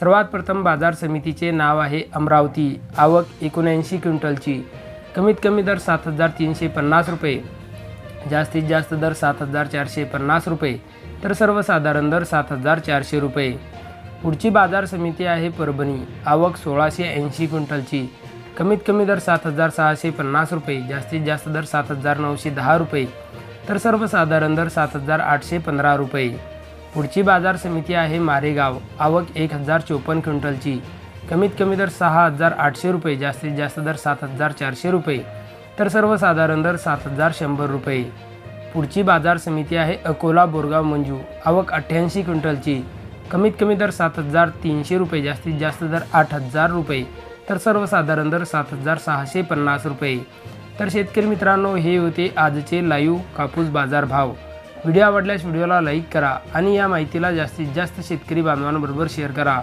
सर्वात प्रथम बाजार समितीचे नाव आहे अमरावती. आवक एकोणऐंशी क्विंटलची. कमीत कमी दर सात हजार तीनशे पन्नास रुपये. जास्तीत जास्त दर सात हजार चारशे पन्नास रुपये. तर सर्वसाधारण दर सात हजार चारशे रुपये. पुढची बाजार समिती आहे परभणी. आवक सोळाशे ऐंशी क्विंटलची. कमीत कमी दर सात हजार सहाशे पन्नास रुपये. जास्तीत जास्त दर सात हजार नऊशे दहा रुपये. तर सर्वसाधारण दर सात हजार आठशे पंधरा रुपये. पुढची बाजार समिती आहे मारेगाव. आवक एक हजार चोपन्न क्विंटलची. कमीत कमी दर सहा हजार आठशे रुपये जास्तीत जास्त दर सात हजार चारशे रुपये. तर सर्वसाधारण दर सात हजार शंभर रुपये. पुढची बाजार समिती आहे अकोला बोरगाव मंजू. आवक अठ्ठ्याऐंशी क्विंटलची. कमीत कमी दर सात हजार तीनशे रुपये जास्तीत जास्त दर आठ हजार रुपये. तर सर्वसाधारण दर सात हजार सहाशे पन्नास रुपये. तर शेतकरी मित्रांनो हे होते आजचे लाईव्ह कापूस बाजार भाव. व्हिडिओ आवडल्यास व्हिडिओला लाईक करा आणि या माहितीला जास्तीत जास्त शेतकरी बांधवांबरोबर शेअर करा.